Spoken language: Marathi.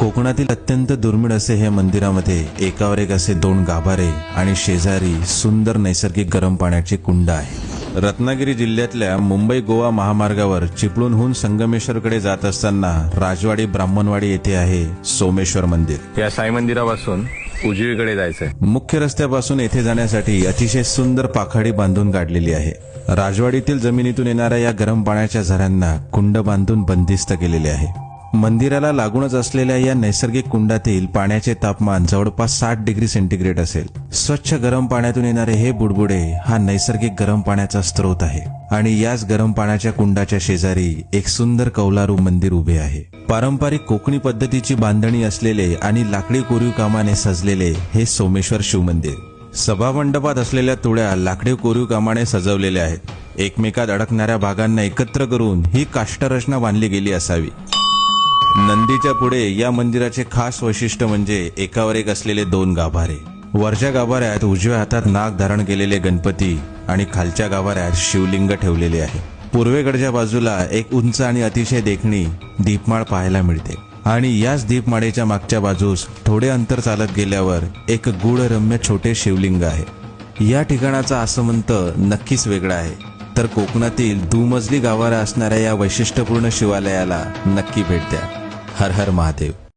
कोकणातील अत्यंत दुर्मिळ असे हे मंदिरामध्ये एकावर एक असे दोन गाभारे आणि शेजारी सुंदर नैसर्गिक गरम पाण्याची कुंड आहे. रत्नागिरी जिल्ह्यातल्या मुंबई गोवा महामार्गावर चिपळूणहून संगमेश्वरकडे जात असताना राजवाडी ब्राह्मणवाडी येथे आहे सोमेश्वर मंदिर. या साई मंदिरापासून उजवीकडे जायचंय. मुख्य रस्त्यापासून येथे जाण्यासाठी अतिशय सुंदर पाखाडी बांधून काढलेली आहे. राजवाडीतील जमिनीतून येणाऱ्या या गरम पाण्याच्या झऱ्यांना कुंड बांधून बंदिस्त केलेले आहे. मंदिराला लागूनच असलेल्या या नैसर्गिक कुंडातील पाण्याचे तापमान जवळपास साठ डिग्री सेंटीग्रेड असेल. स्वच्छ गरम पाण्यातून येणारे हे बुडबुडे हा नैसर्गिक गरम पाण्याचा स्रोत आहे. आणि याच गरम पाण्याच्या कुंडाच्या शेजारी एक सुंदर कौलारू मंदिर उभे आहे. पारंपरिक कोकणी पद्धतीची बांधणी असलेले आणि लाकडी कोरीव कामाने सजलेले हे सोमेश्वर शिवमंदिर सभामंडपात असलेल्या तुळ्या लाकडी कोरीव कामाने सजवलेल्या आहेत. एकमेकात अडकणाऱ्या भागांना एकत्र करून ही काष्टरचना बांधली गेली असावी. नंदीच्या पुढे या मंदिराचे खास वैशिष्ट्य म्हणजे एकावर एक असलेले दोन गाभारे. वरच्या गाभाऱ्यात उजव्या हातात नाग धारण केलेले गणपती आणि खालच्या गाभाऱ्यात शिवलिंग ठेवलेले आहे. पूर्वेकडच्या बाजूला एक उंच आणि अतिशय देखणी दीपमाळ पाहायला मिळते. आणि याच दीपमाळेच्या मागच्या बाजूस थोडे अंतर चालत गेल्यावर एक गूढरम्य छोटे शिवलिंग आहे. या ठिकाणाचा आसमंत नक्कीच वेगळा आहे. तर कोकणातील दुमजली गावाला असणाऱ्या या वैशिष्ट्यपूर्ण शिवालयाला नक्की भेट द्या. हर हर महादेव.